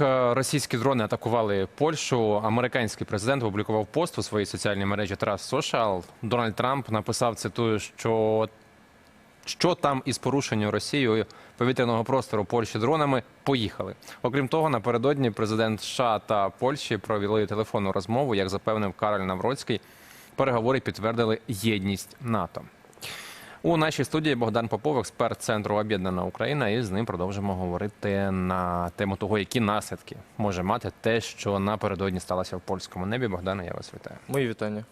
Е, Російські дрони атакували Польщу. Американський президент опублікував пост у своїй соціальній мережі Trust Social. Дональд Трамп написав, цитую, що що там із порушенням Росією повітряного простору Польщі дронами поїхали. Окрім того, напередодні президент США та Польщі провели телефонну розмову, як запевнив Кароль Навроцький. Переговори підтвердили єдність НАТО. У нашій студії Богдан Попов, експерт центру Об'єднана Україна, і з ним продовжимо говорити на тему того, які наслідки може мати те, що напередодні сталося в польському небі. Богдане, я вас вітаю. Мої вітання.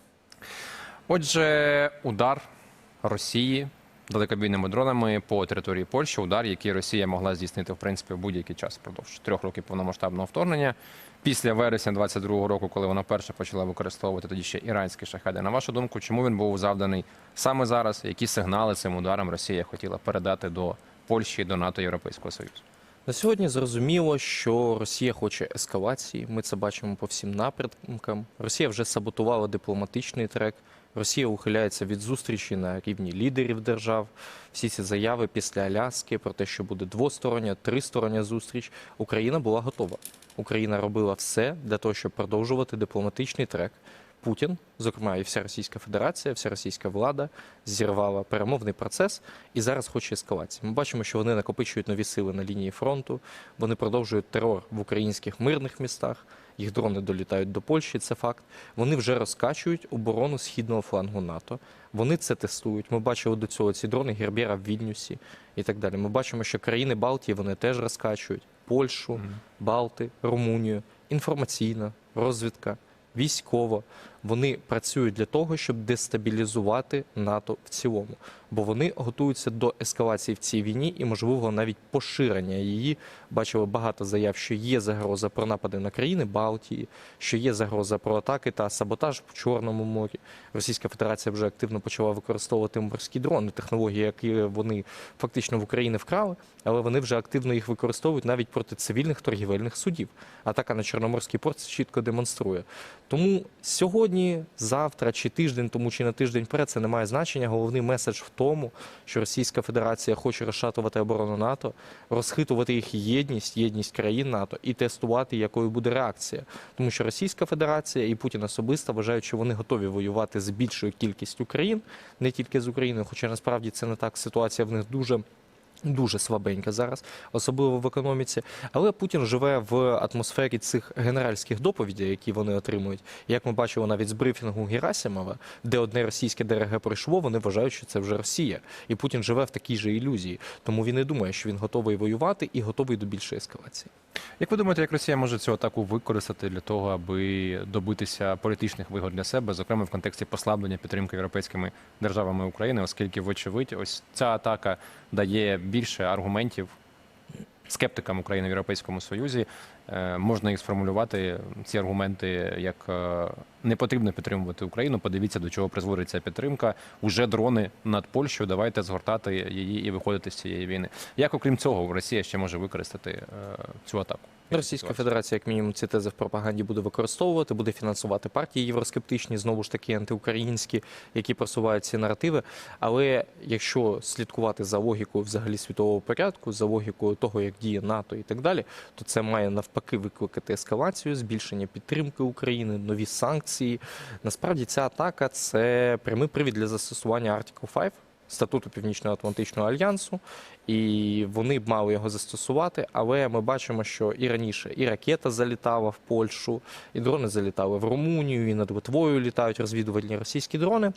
Отже, удар Росії далекобійними дронами по території Польщі, удар, який Росія могла здійснити в принципі в будь-який час впродовж трьох років повномасштабного вторгнення. Після вересня 22-го року, коли вона перша почала використовувати тоді ще іранські шахеди. На вашу думку, чому він був завданий саме зараз? Які сигнали цим ударом Росія хотіла передати до Польщі до НАТО Європейського Союзу? На сьогодні зрозуміло, що Росія хоче ескалації. Ми це бачимо по всім напрямкам. Росія вже саботувала дипломатичний трек. Росія ухиляється від зустрічі на рівні лідерів держав. Всі ці заяви після Аляски про те, що буде двостороння, тристороння зустріч. Україна була готова. Україна робила все для того, щоб продовжувати дипломатичний трек. Путін, зокрема, і вся Російська Федерація, вся російська влада зірвала перемовний процес і зараз хоче ескалації. Ми бачимо, що вони накопичують нові сили на лінії фронту. Вони продовжують терор в українських мирних містах. Їх дрони долітають до Польщі. Це факт. Вони вже розкачують оборону східного флангу НАТО. Вони це тестують. Ми бачили до цього ці дрони Гербєра в Вільнюсі і так далі. Ми бачимо, що країни Балтії вони теж розкачують Польщу, Балти, Румунію, інформаційна розвідка, військово. Вони працюють для того, щоб дестабілізувати НАТО в цілому, бо вони готуються до ескалації в цій війні і, можливо, навіть поширення її. Бачили багато заяв, що є загроза про напади на країни Балтії, що є загроза про атаки та саботаж в Чорному морі. Російська Федерація вже активно почала використовувати морські дрони, технології, які вони фактично в Україні вкрали, але вони вже активно їх використовують навіть проти цивільних торгівельних судів. Атака на Чорноморський порт чітко демонструє. Тому сьогодні, завтра чи тиждень тому, чи на тиждень вперед, це не має значення. Головний меседж в тому, що Російська Федерація хоче розшатувати оборону НАТО, розхитувати їх єдність, єдність країн НАТО і тестувати, якою буде реакція. Тому що Російська Федерація і Путін особисто вважають, що вони готові воювати з більшою кількістю країн, не тільки з Україною, хоча насправді це не так. Ситуація в них дуже. Дуже слабенька зараз, особливо в економіці. Але Путін живе в атмосфері цих генеральських доповідей, які вони отримують. Як ми бачили навіть з брифінгу Герасимова, де одне російське ДРГ пройшло, вони вважають, що це вже Росія. І Путін живе в такій же ілюзії. Тому він і думає, що він готовий воювати і готовий до більшої ескалації. Як ви думаєте, як Росія може цю атаку використати для того, аби добитися політичних вигод для себе, зокрема в контексті послаблення підтримки європейськими державами України, оскільки, вочевидь, ось ця атака дає більше аргументів скептикам України в Європейському Союзі. Е, Можна їх сформулювати ці аргументи як е, не потрібно підтримувати Україну. Подивіться, до чого призводить ця підтримка. Уже дрони над Польщею. Давайте згортати її і виходити з цієї війни. Як окрім цього, Росія ще може використати е, цю атаку? Російська Федерація, як мінімум, ці тези в пропаганді буде використовувати, буде фінансувати партії євроскептичні, знову ж таки антиукраїнські, які просувають ці наративи. Але якщо слідкувати за логікою взагалі світового порядку, за логікою того, як діє НАТО і так далі, то це має навпаки викликати ескалацію, збільшення підтримки України, нові санкції. Насправді ця атака це прямий привід для застосування Article 5, статуту Північно-Атлантичного альянсу, і вони б мали його застосувати. Але ми бачимо, що і раніше і ракета залітала в Польщу, і дрони залітали в Румунію, і над Литвою літають розвідувальні російські дрони.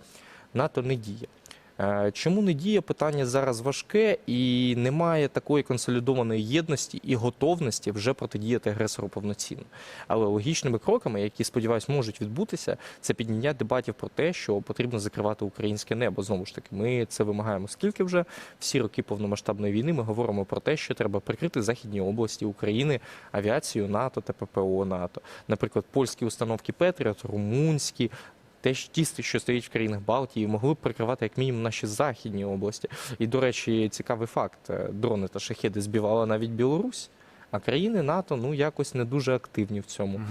НАТО не діє. Е, Чому не діє? Питання зараз важке і немає такої консолідованої єдності і готовності вже протидіяти агресору повноцінно. Але логічними кроками, які сподіваюсь, можуть відбутися, це підняття дебатів про те, що потрібно закривати українське небо. Знову ж таки, ми це вимагаємо. Скільки вже всі роки повномасштабної війни ми говоримо про те, що треба прикрити західні області України авіацією НАТО та ППО НАТО. Наприклад, польські установки Петріот, румунські. Теж тісти, що стоять в країнах Балтії, могли б прикривати як мінімум наші західні області. І, до речі, цікавий факт: е, дрони та шахеди збивала навіть Білорусь, а країни НАТО ну якось не дуже активні в цьому.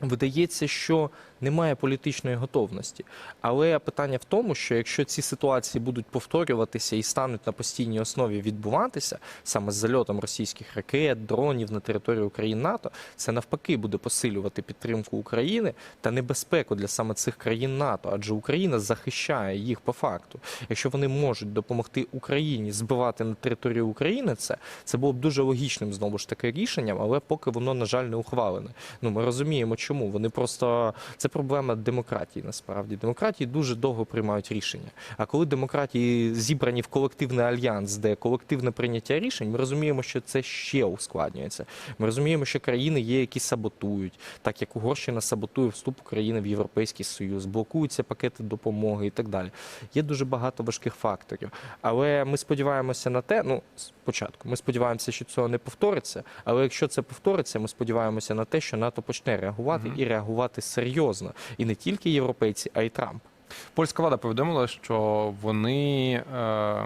Видається, що немає політичної готовності. Але питання в тому, що якщо ці ситуації будуть повторюватися і стануть на постійній основі відбуватися саме з зальотом російських ракет, дронів на територію України НАТО, це навпаки буде посилювати підтримку України та небезпеку для саме цих країн НАТО, адже Україна захищає їх по факту. Якщо вони можуть допомогти Україні збивати на територію України, це це було б дуже логічним знову ж таки рішенням, але поки воно на жаль не ухвалене. Ну ми розуміємо, чому вони просто це проблема демократії. Насправді демократії дуже довго приймають рішення. А коли демократії зібрані в колективний альянс, де колективне прийняття рішень, ми розуміємо, що це ще ускладнюється. Ми розуміємо, що країни є, які саботують, так як Угорщина саботує вступ України в Європейський Союз, блокуються пакети допомоги і так далі. Є дуже багато важких факторів. Але ми сподіваємося на те, ну спочатку, ми сподіваємося, що цього не повториться. Але якщо це повториться, ми сподіваємося на те, що НАТО почне реагувати і реагувати серйозно, і не тільки європейці, а й Трамп. Польська влада повідомила, що вони е,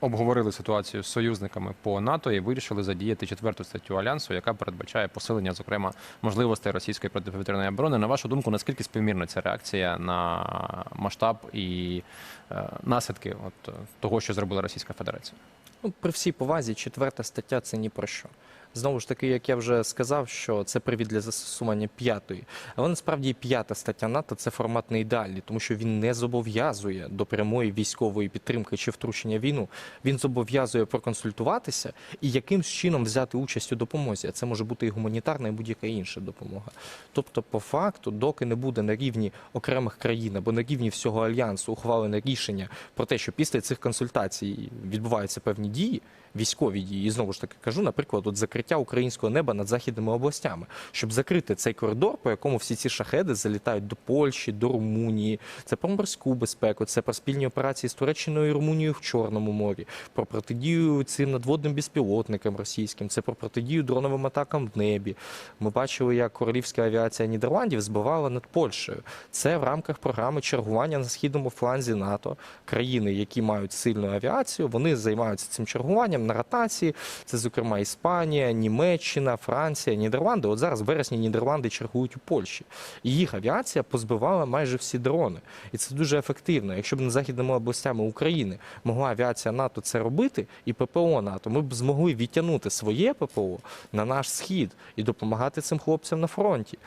обговорили ситуацію з союзниками по НАТО і вирішили задіяти четверту статтю альянсу, яка передбачає посилення, зокрема, можливостей російської протиповітряної оборони. На вашу думку, наскільки співмірна ця реакція на масштаб і е, наслідки от того, що зробила Російська Федерація? Ну, при всій повазі, четверта стаття це ні про що. Знову ж таки, як я вже сказав, що це привід для застосування п'ятої. Але насправді п'ята стаття НАТО це формат не ідеальний, тому що він не зобов'язує до прямої військової підтримки чи втручення війну. Він зобов'язує проконсультуватися і якимсь чином взяти участь у допомозі. Це може бути і гуманітарна, і будь-яка інша допомога. Тобто, по факту, доки не буде на рівні окремих країн або на рівні всього альянсу ухвалене рішення про те, що після цих консультацій відбуваються певні дії. Військові дії, і знову ж таки кажу, наприклад, от закриття українського неба над західними областями, щоб закрити цей коридор, по якому всі ці шахеди залітають до Польщі, до Румунії. Це про морську безпеку, це про спільні операції з Туреччиною і Румунією в Чорному морі, про протидію цим надводним безпілотникам російським, це про протидію дроновим атакам в небі. Ми бачили, як королівська авіація Нідерландів збивала над Польщею. Це в рамках програми чергування на східному фланзі НАТО. Країни, які мають сильну авіацію, вони займаються цим чергуванням на ротації. Це, зокрема, Іспанія, Німеччина, Франція, Нідерланди. От зараз в вересні Нідерланди чергують у Польщі. І їх авіація позбивала майже всі дрони. І це дуже ефективно. Якщо б над західними областями України могла авіація НАТО це робити, і ППО НАТО, ми б змогли відтягнути своє ППО на наш схід і допомагати цим хлопцям на фронті.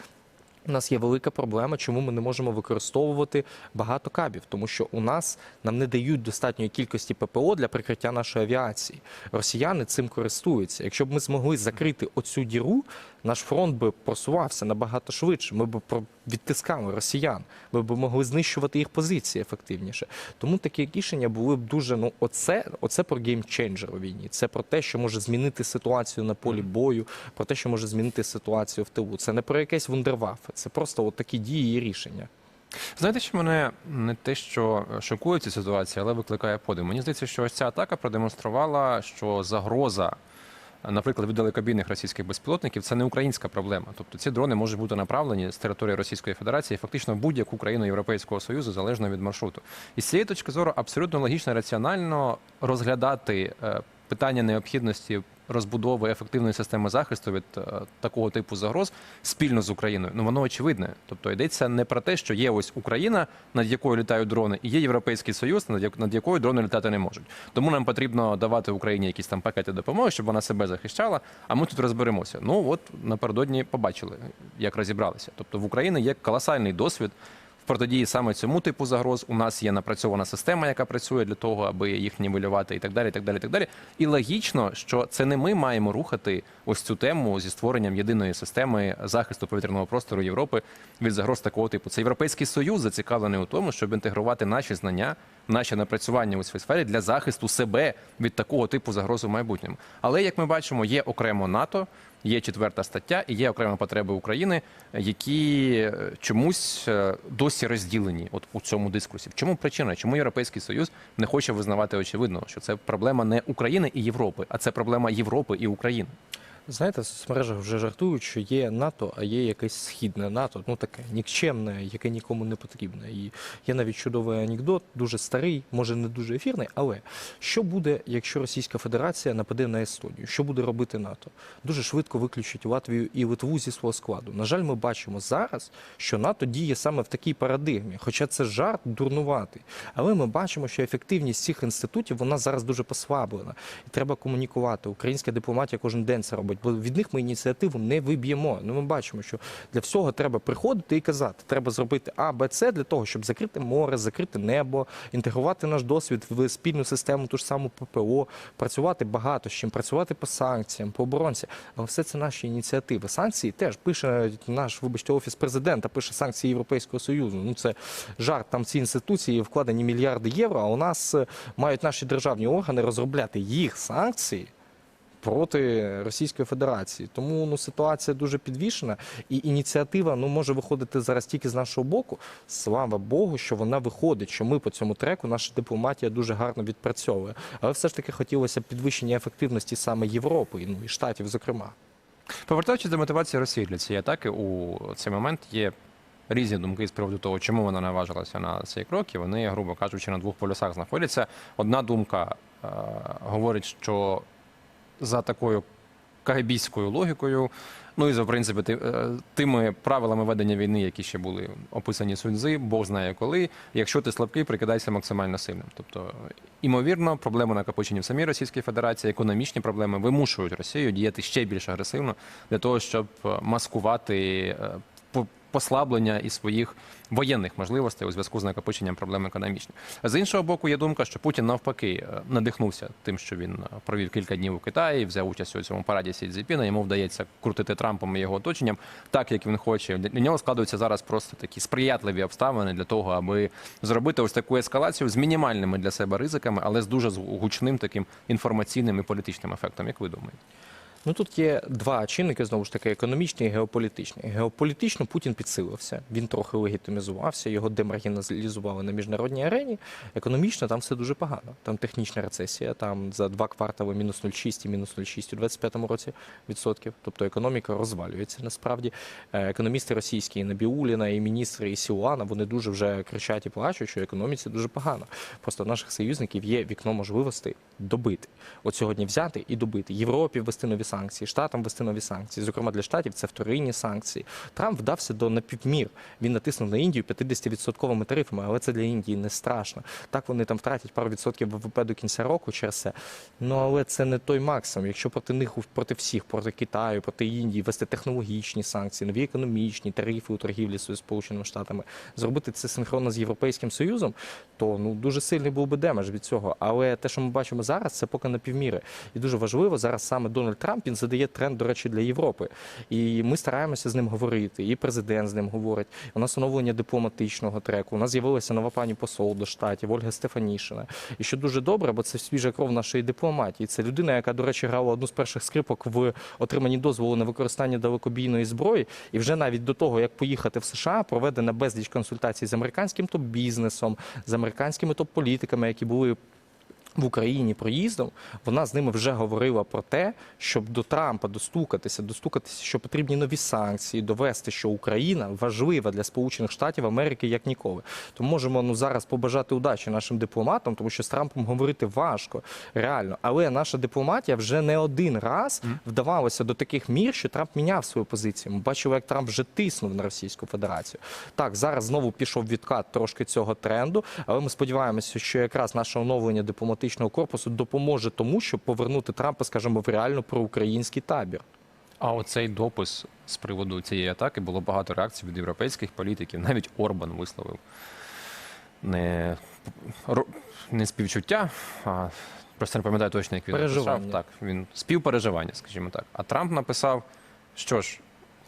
У нас є велика проблема, чому ми не можемо використовувати багато кабів, тому що у нас нам не дають достатньої кількості ППО для прикриття нашої авіації. Росіяни цим користуються. Якщо б ми змогли закрити оцю діру, наш фронт би просувався набагато швидше. Ми б відтискали росіян. Ми б могли знищувати їх позиції ефективніше. Тому такі рішення були б дуже. Ну, оце, оце про геймченджер у війні. Це про те, що може змінити ситуацію на полі бою, про те, що може змінити ситуацію в тилу. Це не про якесь вундервафе, це просто от такі дії і рішення. Знаєте, що мене не те, що шокує ця ситуація, але викликає подив. Мені здається, що ось ця атака продемонструвала, що загроза, наприклад, від далекобійних російських безпілотників це не українська проблема. Тобто ці дрони можуть бути направлені з території Російської Федерації фактично в будь-яку країну Європейського Союзу залежно від маршруту. І з цієї точки зору абсолютно логічно раціонально розглядати е, питання необхідності розбудови ефективної системи захисту від е, такого типу загроз спільно з Україною. Ну воно очевидне. Тобто йдеться не про те, що є ось Україна, над якою літають дрони, і є Європейський Союз, над якою дрони літати не можуть. Тому нам потрібно давати Україні якісь там пакети допомоги, щоб вона себе захищала. А ми тут розберемося. Ну от напередодні побачили, як розібралися. Тобто в Україні є колосальний досвід. В протидії саме цьому типу загроз у нас є напрацьована система, яка працює для того, аби їх нівелювати і так далі. І так далі, і так далі. І логічно, що це не ми маємо рухати ось цю тему зі створенням єдиної системи захисту повітряного простору Європи від загроз такого типу. Це європейський союз зацікавлений у тому, щоб інтегрувати наші знання, наші напрацювання у цій сфері для захисту себе від такого типу загроз у майбутньому. Але як ми бачимо, є окремо НАТО. Є четверта стаття і є окремі потреби України, які е, чомусь е, досі розділені от у цьому дискурсі. Чому причина? Чому Європейський Союз не хоче визнавати очевидно, що це проблема не України і Європи, а це проблема Європи і України? Знаєте, в соцмережах вже жартують, що є НАТО, а є якесь східне НАТО, ну таке нікчемне, яке нікому не потрібне. І є навіть чудовий анекдот, дуже старий, може не дуже ефірний. Але що буде, якщо Російська Федерація нападе на Естонію? Що буде робити НАТО? Дуже швидко виключить Латвію і Литву зі свого складу. На жаль, ми бачимо зараз, що НАТО діє саме в такій парадигмі, хоча це жарт дурнуватий. Але ми бачимо, що ефективність цих інститутів вона зараз дуже послаблена. І треба комунікувати. Українська дипломатія кожен день це робить, бо від них ми ініціативу не виб'ємо. Ну ми бачимо, що для всього треба приходити і казати. Треба зробити А, Б, С для того, щоб закрити море, закрити небо, інтегрувати наш досвід в спільну систему, ту ж саму ППО, працювати багато з чим, працювати по санкціям, по оборонці. Але все це наші ініціативи. Санкції теж пише наш, вибачте, офіс президента, пише санкції Європейського союзу. Ну це жарт. Там ці інституції вкладені мільярди євро. А у нас е, мають наші державні органи розробляти їх санкції. Проти Російської Федерації, тому ну ситуація дуже підвішена, і ініціатива ну може виходити зараз тільки з нашого боку. Слава Богу, що вона виходить. Що ми по цьому треку наша дипломатія дуже гарно відпрацьовує. Але все ж таки хотілося б підвищення ефективності саме Європи, ну і штатів, зокрема. Повертаючись до мотивації Росії для цієї атаки, у цей момент є різні думки з приводу того, чому вона наважилася на цей крок, і вони, грубо кажучи, на двох полюсах знаходяться. Одна думка е, говорить, що за такою кагабійською логікою, ну і за в принципі е, тими правилами ведення війни, які ще були описані Суньзи, Бог знає коли. Якщо ти слабкий, прикидайся максимально сильним. Тобто, імовірно, проблеми накопичені в самій Російській Федерації, економічні проблеми вимушують Росію діяти ще більш агресивно для того, щоб е, маскувати е, послаблення і своїх воєнних можливостей у зв'язку з накопиченням проблем економічних. З іншого боку, є думка, що Путін навпаки е, надихнувся тим, що він е, провів кілька днів у Китаї, взяв участь у цьому параді Сі Цзіпіна. Йому вдається крутити Трампом і його оточенням так, як він хоче. Для нього складуються зараз просто такі сприятливі обставини для того, аби зробити ось таку ескалацію з мінімальними для себе ризиками, але з дуже гучним таким інформаційним і політичним ефектом. Як ви думаєте? Ну тут є два чинники, знову ж таки, економічний і геополітичний. Геополітично Путін підсилився, він трохи легітимізувався, його демаргіналізували на міжнародній арені. Економічно там все дуже погано. Там технічна рецесія, там за два квартали мінус 0,6 і мінус 0,6 у 25-му році відсотків. Тобто економіка розвалюється насправді. Е, Економісти російські, і Набіуліна, і міністри, і Сіуана, вони дуже вже кричать і плачуть, що економіці дуже погано. Просто в наших союзників є вікно можливостей добити. От сьогодні взяти і добити. Європі ввести нові санкції, штатам ввести нові санкції. Зокрема, для штатів це вторинні санкції. Трамп вдався до напівмір. Він натиснув на Індію 50% тарифами, але це для Індії не страшно. Так вони там втратять пару відсотків ВВП до кінця року через це. Ну але це не той максимум. Якщо проти них, проти всіх, проти Китаю, проти Індії, ввести технологічні санкції, нові економічні тарифи у торгівлі з Сполученими Штатами, зробити це синхронно з Європейським Союзом, то ну дуже сильний був би демедж від цього. Але те, що ми бачимо зараз, це поки на півміри. І дуже важливо зараз саме Дональд Трамп він задає тренд, до речі, для Європи. І ми стараємося з ним говорити. І президент з ним говорить. У нас оновлення дипломатичного треку. У нас з'явилася нова пані посол до штатів Ольга Стефанішина. І що дуже добре, бо це свіжа кров нашої дипломатії. Це людина, яка, до речі, грала одну з перших скрипок в отриманні дозволу на використання далекобійної зброї. І вже навіть до того, як поїхати в США, проведена безліч консультацій з американським топ-бізнесом, з американськими топ-політиками, які були в Україні проїздом, вона з ними вже говорила про те, щоб до Трампа достукатися, достукатися, що потрібні нові санкції, довести, що Україна важлива для Сполучених Штатів Америки як ніколи. Тому можемо ну зараз побажати удачі нашим дипломатам, тому що з Трампом говорити важко, реально. Але наша дипломатія вже не один раз вдавалася до таких мір, що Трамп міняв свою позицію. Ми бачили, як Трамп вже тиснув на Російську Федерацію. Так, зараз знову пішов відкат трошки цього тренду, але ми сподіваємося, що якраз наше оновлення дипломатичного корпусу допоможе тому, щоб повернути Трампа, скажімо, в реально проукраїнський табір. А оцей допис з приводу цієї атаки було багато реакцій від європейських політиків. Навіть Орбан висловив не, не співчуття, а просто не пам'ятаю точно, як він написав. Так, він співпереживання, скажімо так. А Трамп написав, що ж,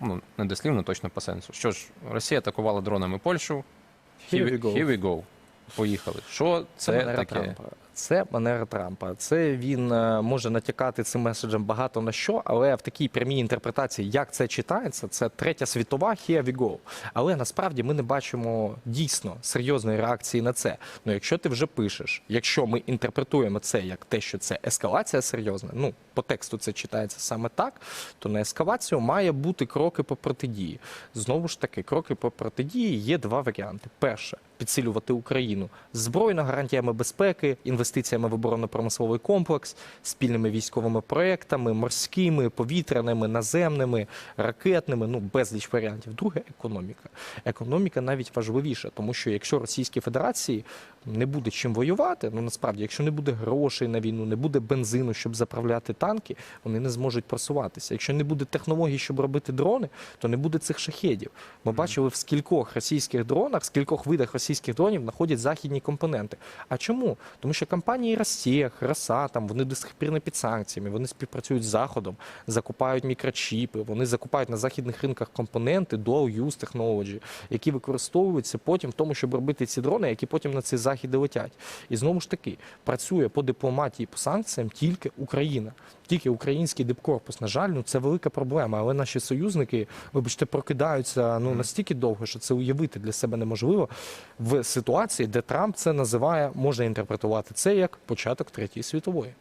ну не дослівно, точно по сенсу. Що ж, Росія атакувала дронами Польщу. Here we go. Here we go. Поїхали. Що це, манера таке? Трампа. Це манера Трампа. Це він е, може натякати цим меседжем багато на що, але в такій прямій інтерпретації, як це читається, це третя світова here we go. Але насправді ми не бачимо дійсно серйозної реакції на це. Ну, якщо ти вже пишеш, якщо ми інтерпретуємо це як те, що це ескалація серйозна, ну по тексту це читається саме так, то на ескалацію має бути кроки по протидії. Знову ж таки, кроки по протидії є два варіанти. Перше підсилювати Україну збройно гарантіями безпеки, інвестиціями в оборонно-промисловий комплекс, спільними військовими проектами, морськими, повітряними, наземними, ракетними. Ну безліч варіантів. Друге економіка. Економіка навіть важливіша, тому що якщо Російській Федерації не буде чим воювати, ну насправді, якщо не буде грошей на війну, не буде бензину, щоб заправляти танки, вони не зможуть просуватися. Якщо не буде технологій, щоб робити дрони, то не буде цих шахедів. Ми бачили в скількох російських дронах, скількох видах російських дронів знаходять західні компоненти. А чому? Тому що компанії Ростех, Росатом, вони до сих пір не під санкціями, вони співпрацюють з Заходом, закупають мікрочіпи, вони закупають на західних ринках компоненти dual use technology, які використовуються потім в тому, щоб робити ці дрони, які потім на ці заходи летять. І знову ж таки працює по дипломатії, по санкціям тільки Україна. Тільки український дипкорпус, на жаль, ну це велика проблема. Але наші союзники, вибачте, прокидаються ну настільки довго, що це уявити для себе неможливо в ситуації, де Трамп це називає, може інтерпретувати це як початок третьої світової.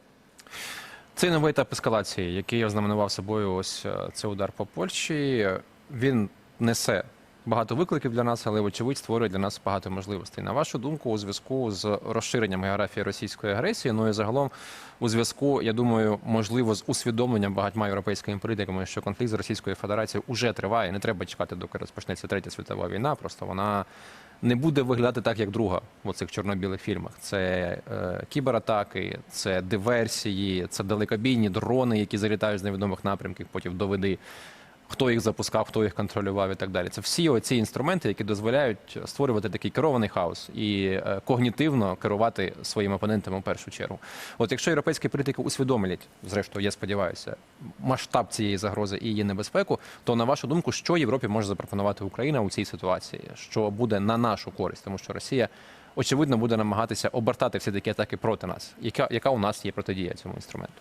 Цей новий етап ескалації, який ознаменував собою ось е, цей удар по Польщі, він несе багато викликів для нас, але вочевидь створює для нас багато можливостей. На вашу думку, у зв'язку з розширенням географії російської агресії, ну і загалом у зв'язку, я думаю, можливо, з усвідомленням багатьма європейськими політиками, що конфлікт з Російською Федерацією уже триває. Не треба чекати, доки розпочнеться третя світова війна. Просто вона не буде виглядати так, як друга в оцих чорно-білих фільмах. Це е, кібератаки, це диверсії, це далекобійні дрони, які залітають з невідомих напрямків, потім доведи. Хто їх запускав, хто їх контролював і так далі. Це всі оці інструменти, які дозволяють створювати такий керований хаос і е, когнітивно керувати своїми опонентами в першу чергу. От якщо європейські політики усвідомлять, зрештою, я сподіваюся, масштаб цієї загрози і її небезпеку, то на вашу думку, що Європі може запропонувати Україна у цій ситуації, що буде на нашу користь, тому що Росія. Очевидно, буде намагатися обертати всі такі атаки проти нас. Яка, яка у нас є протидія цьому інструменту?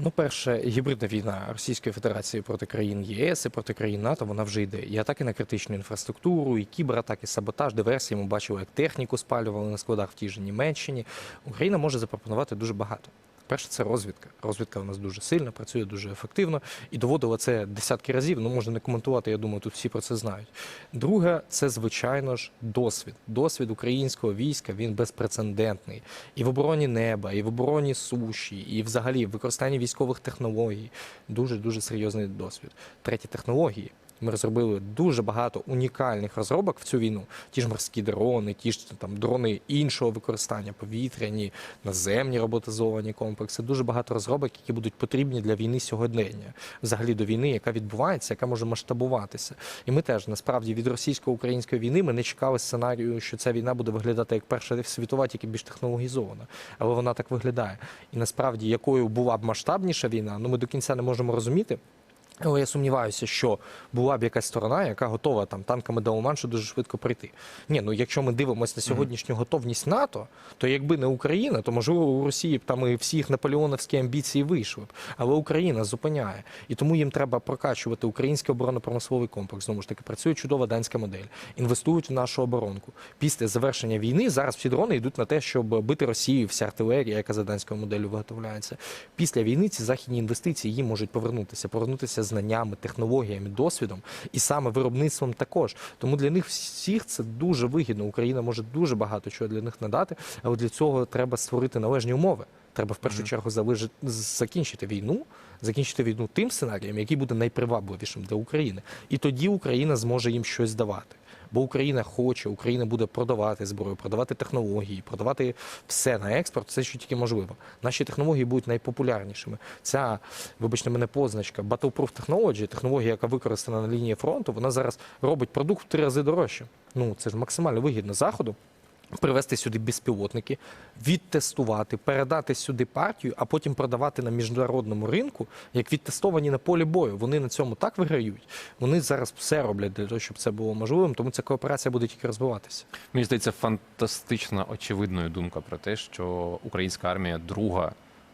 Ну, перше, гібридна війна Російської Федерації проти країн ЄС і проти країн НАТО вона вже йде. І атаки на критичну інфраструктуру, і кібератаки, саботаж, диверсії. Ми бачили, як техніку спалювали на складах в тій же Німеччині. Україна може запропонувати дуже багато. Перше, це розвідка. Розвідка у нас дуже сильна, працює дуже ефективно і доводила це десятки разів. Ну можна не коментувати. Я думаю, тут всі про це знають. Друге, це звичайно ж досвід. Досвід українського війська він безпрецедентний і в обороні неба, і в обороні суші, і взагалі в використанні військових технологій. Дуже дуже серйозний досвід. Третє технології. Ми розробили дуже багато унікальних розробок в цю війну. Ті ж морські дрони, ті ж там дрони іншого використання, повітряні, наземні роботизовані комплекси. Дуже багато розробок, які будуть потрібні для війни сьогодення, взагалі до війни, яка відбувається, яка може масштабуватися. І ми теж насправді від російсько-української війни ми не чекали сценарію, що ця війна буде виглядати як перша світова, тільки більш технологізована. Але вона так виглядає. І насправді, якою була б масштабніша війна, ну ми до кінця не можемо розуміти. Але я сумніваюся, що була б якась сторона, яка готова там танками до Ла-Маншу дуже швидко прийти. Ні, ну якщо ми дивимося на сьогоднішню готовність НАТО, то якби не Україна, то можливо у Росії б там і всі їх наполеоновські амбіції вийшли б. Але Україна зупиняє. І тому їм треба прокачувати український оборонно-промисловий комплекс. Знову ж таки, працює чудова данська модель, інвестують в нашу оборонку. Після завершення війни зараз всі дрони йдуть на те, щоб бити Росію, вся артилерія, яка за данською моделлю виготовляється. Після війни ці західні інвестиції їм можуть повернутися, повернутися знаннями, технологіями, досвідом і саме виробництвом також. Тому для них всіх це дуже вигідно. Україна може дуже багато чого для них надати, але для цього треба створити належні умови. Треба в першу чергу залежить, закінчити війну, закінчити війну тим сценарієм, який буде найпривабливішим для України. І тоді Україна зможе їм щось давати. Бо Україна хоче, Україна буде продавати зброю, продавати технології, продавати все на експорт, все, що тільки можливо. Наші технології будуть найпопулярнішими. Ця, вибачте мене, позначка Battleproof Technology, технологія, яка використана на лінії фронту, вона зараз робить продукт в три рази дорожче. Ну це ж максимально вигідно заходу. Привезти сюди безпілотники, відтестувати, передати сюди партію, а потім продавати на міжнародному ринку, як відтестовані на полі бою. Вони на цьому так виграють. Вони зараз все роблять для того, щоб це було можливим. Тому ця кооперація буде тільки розвиватися. Мені здається, фантастично очевидною думка про те, що українська армія друга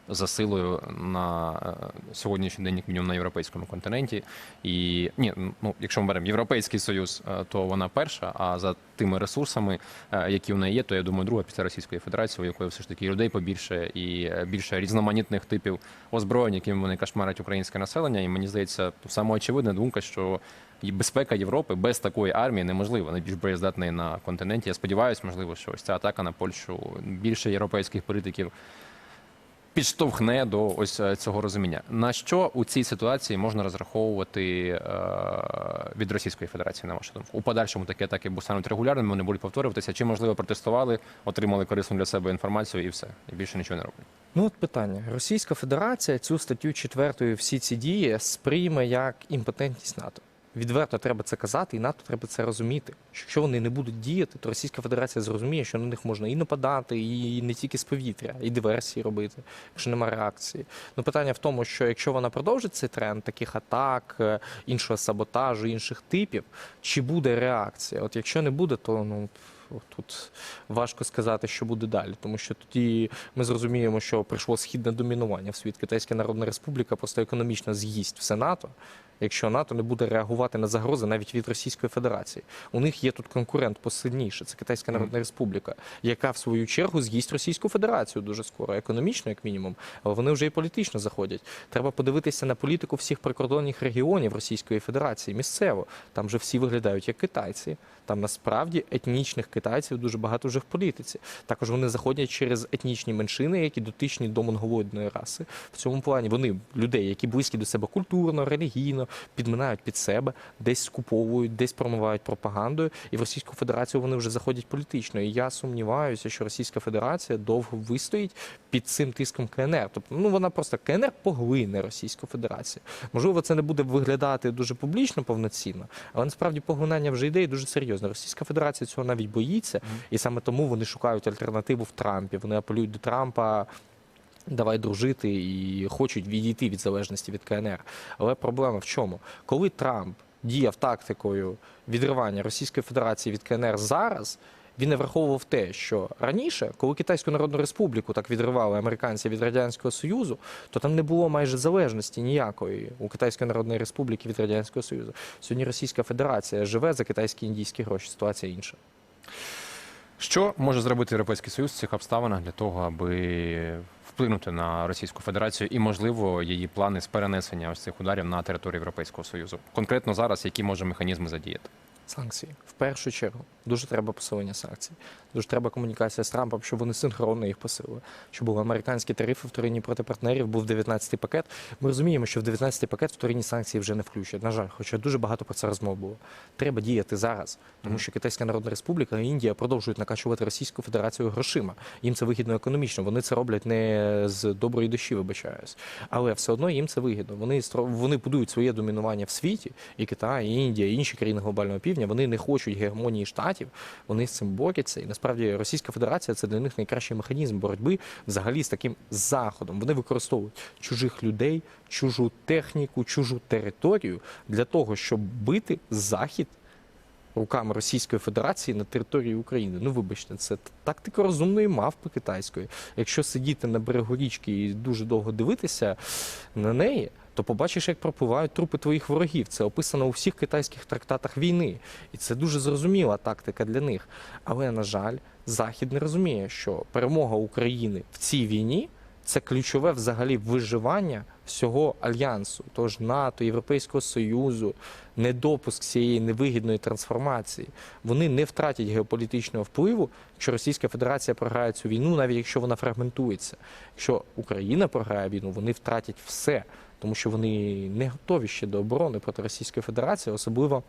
за силою на е, сьогоднішній день, як мінімум на європейському континенті. І ні, ну якщо ми беремо Європейський Союз, е, то вона перша. А за тими ресурсами, е, які в неї є, то я думаю, друга після Російської Федерації, у якої все ж таки людей побільше і більше різноманітних типів озброєнь, якими вони кошмарять українське населення. І мені здається, самоочевидна думка, що безпека Європи без такої армії неможлива. Найбільш боєздатної на континенті. Я сподіваюся, можливо, що ось ця атака на Польщу більше європейських політиків підштовхне до ось е, цього розуміння. На що у цій ситуації можна розраховувати е, від Російської Федерації, на вашу думку? У подальшому такі атаки стануть регулярними, вони будуть повторюватися. Чи можливо протестували, отримали корисну для себе інформацію і все, і більше нічого не роблять? Ну от питання: Російська Федерація цю статтю 4 всі ці дії сприйме як імпотентність НАТО. Відверто треба це казати, і НАТО треба це розуміти. Що Якщо вони не будуть діяти, то Російська Федерація зрозуміє, що на них можна і нападати, і не тільки з повітря, і диверсії робити, якщо немає реакції. Ну питання в тому, що якщо вона продовжить цей тренд таких атак, е, іншого саботажу, інших типів, чи буде реакція? От якщо не буде, то ну. Тут важко сказати, що буде далі, тому що тоді ми зрозуміємо, що прийшло східне домінування в світ. Китайська Народна Республіка просто економічно з'їсть все НАТО, якщо НАТО не буде реагувати на загрози навіть від Російської Федерації. У них є тут конкурент посильніше. Це Китайська Народна Республіка, яка в свою чергу з'їсть Російську Федерацію дуже скоро, економічно, як мінімум, але вони вже і політично заходять. Треба подивитися на політику всіх прикордонних регіонів Російської Федерації місцево. Там вже всі виглядають як китайці. Там насправді етнічних китайців дуже багато вже в політиці. Також вони заходять через етнічні меншини, які дотичні до монголоїдної раси. В цьому плані вони людей, які близькі до себе культурно, релігійно, підминають під себе, десь скуповують, десь промивають пропагандою. І в Російську Федерацію вони вже заходять політично. І я сумніваюся, що Російська Федерація довго вистоїть під цим тиском КНР. Тобто, ну вона просто КНР поглине Російську Федерацію. Можливо, це не буде виглядати дуже публічно повноцінно, але насправді поглинання вже йде і дуже серйозно. Російська Федерація цього навіть боїться, і саме тому вони шукають альтернативу в Трампі. Вони апелюють до Трампа. Давай дружити і хочуть відійти від залежності від КНР. Але проблема в чому? Коли Трамп діяв тактикою відривання Російської Федерації від КНР зараз, він не враховував те, що раніше, коли Китайську Народну Республіку так відривали американці від Радянського Союзу, то там не було майже залежності ніякої у Китайської Народної Республіки від Радянського Союзу. Сьогодні Російська Федерація живе за китайські індійські гроші. Ситуація інша. Що може зробити Європейський Союз в цих обставинах для того, аби вплинути на Російську Федерацію і, можливо, її плани з перенесення ось цих ударів на територію Європейського Союзу? Конкретно зараз, які може механізми задіяти? Санкції в першу чергу дуже треба посилення санкцій. Дуже треба комунікація з Трампом, щоб вони синхронно їх посилили. Щоб були американські тарифи вторинні проти партнерів, був 19-й пакет. Ми розуміємо, що в 19-й пакет вторинні санкції вже не включать. На жаль, хоча дуже багато про це розмов було. Треба діяти зараз, тому що Китайська Народна Республіка і Індія продовжують накачувати Російську Федерацію грошима. Їм це вигідно економічно. Вони це роблять не з доброї душі, вибачаюсь. Але все одно їм це вигідно. Вони вони будують своє домінування в світі, і Китай, і Індія, і інші країни глобального півдня. Вони не хочуть гегемонії штатів. Вони з цим борються. І насправді Російська Федерація це для них найкращий механізм боротьби взагалі з таким заходом. Вони використовують чужих людей, чужу техніку, чужу територію для того, щоб бити захід. Руками Російської Федерації на території України. Ну, вибачте, це тактика розумної мавпи китайської. Якщо сидіти на берегу річки і дуже довго дивитися на неї, то побачиш, як пропливають трупи твоїх ворогів. Це описано у всіх китайських трактатах війни. І це дуже зрозуміла тактика для них. Але, на жаль, Захід не розуміє, що перемога України в цій війні це ключове взагалі виживання всього альянсу, тож НАТО, Європейського Союзу, недопуск цієї невигідної трансформації. Вони не втратять геополітичного впливу, якщо Російська Федерація програє цю війну, навіть якщо вона фрагментується. Якщо Україна програє війну, вони втратять все, тому що вони не готові ще до оборони проти Російської Федерації, особливо.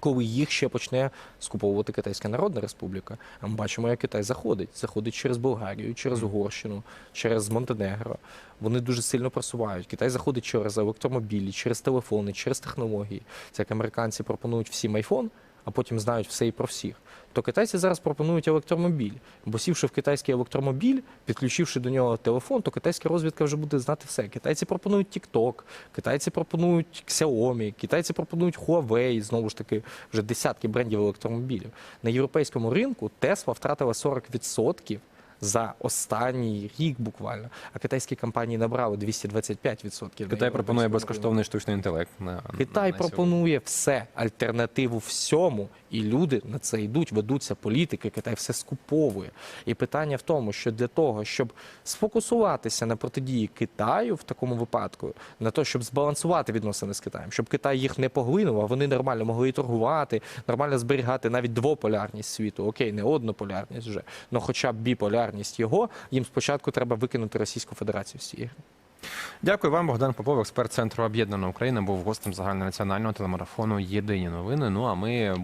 Коли їх ще почне скуповувати Китайська Народна Республіка, а ми бачимо, як Китай заходить. Заходить через Болгарію, через Угорщину, через Монтенегро. Вони дуже сильно просувають. Китай заходить через електромобілі, через телефони, через технології. Це як американці пропонують всім айфон, а потім знають все і про всіх, то китайці зараз пропонують електромобіль. Бо сівши в китайський електромобіль, підключивши до нього телефон, то китайська розвідка вже буде знати все. Китайці пропонують TikTok, китайці пропонують Xiaomi, китайці пропонують Huawei, знову ж таки, вже десятки брендів електромобілів. На європейському ринку Tesla втратила 40% за останній рік буквально, а китайські компанії набрали 225%. на Китай пропонує безкоштовний штучний інтелект. На, Китай на пропонує все, альтернативу всьому, і люди на це йдуть, ведуться політики, Китай все скуповує. І питання в тому, що для того, щоб сфокусуватися на протидії Китаю в такому випадку, на те, щоб збалансувати відносини з Китаєм, щоб Китай їх не поглинув, а вони нормально могли і торгувати, нормально зберігати навіть двополярність світу, окей, не однополярність вже, але хоча б біполярність його, їм спочатку треба викинути Російську Федерацію з цієї. Дякую вам, Богдан Попов, експерт Центру Об'єднана Україна, був гостем загальнонаціонального телемарафону Єдині новини. Ну а ми